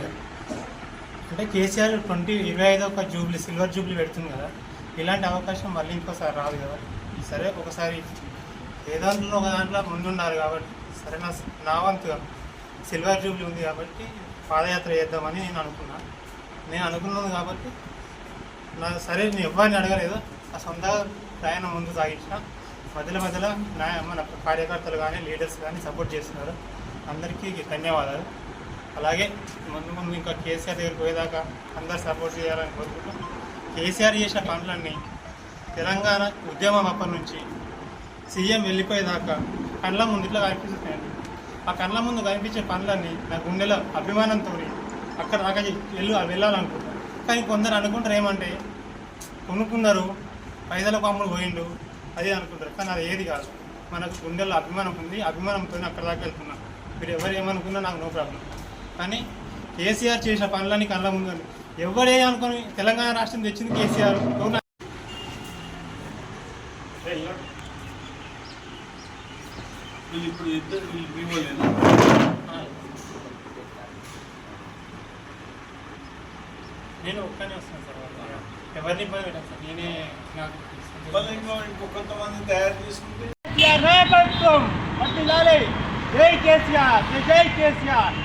అంటే కేసీఆర్ ట్వంటీ ఇరవై ఐదు ఒక జూబ్లీ సిల్వర్ జూబ్లీ పెడుతుంది కదా. ఇలాంటి అవకాశం మళ్ళీ ఇంకోసారి రాదు కదా. సరే ఒకసారి ఏదాంట్లో ఒక దాంట్లో ముందున్నారు కాబట్టి సరే నా నా వంతుగా సిల్వర్ జూబ్లీ ఉంది కాబట్టి పాదయాత్ర చేద్దామని నేను అనుకున్నాను నేను అనుకున్నాను కాబట్టి నా సరే నేను ఎవరిని అడగలేదు. ఆ సొంత ప్రయాణం ముందు సాగించిన. మధ్యలో మధ్యలో నా మన కార్యకర్తలు కానీ లీడర్స్ కానీ సపోర్ట్ చేస్తున్నారు. అందరికీ ధన్యవాదాలు. అలాగే ముందు ముందు ఇంకా కేసీఆర్ దగ్గరికి పోయేదాకా అందరు సపోర్ట్ చేయాలని కోరుకుంటూ కేసీఆర్ చేసిన పనులన్నీ తెలంగాణ ఉద్యమం అప్పటి నుంచి సీఎం వెళ్ళిపోయేదాకా కళ్ళ ముందు ఇట్లా కనిపిస్తున్నాయండి. ఆ కళ్ళ ముందు కనిపించే పనులన్నీ నా గుండెలో అభిమానంతో అక్కడ దాకా వెళ్ళు వెళ్ళాలనుకుంటాను కానీ కొందరు అనుకుంటారు ఏమంటే కొనుక్కున్నారు పైసలకు అమ్ముడు పోయిండు అది అనుకుంటారు. కానీ అది ఏది కాదు. మనకు గుండెల్లో అభిమానం ఉంది అభిమానంతో అక్కడ దాకా వెళ్తున్నాం. మీరు ఎవరు ఏమనుకున్నా నాకు నో ప్రాబ్లం. కానీ కేసీఆర్ చేసిన పనులని కళ్ళ ముందు ఎవరే అనుకుని తెలంగాణ రాష్ట్రం తెచ్చింది కేసీఆర్? ఇప్పుడు ఇద్దరు నేను ఒక్కనే వస్తాను సార్. ఎవరిని ఇబ్బంది పెట్టాను సార్. నేనే నాకు మళ్ళీ ఇంకో ఇంకో కొంతమంది తయారు చేసుకుంటే కేసీఆర్ నాయకత్వం వర్ధిల్లాలి. జై కేసీఆర్ జై జై కేసీఆర్.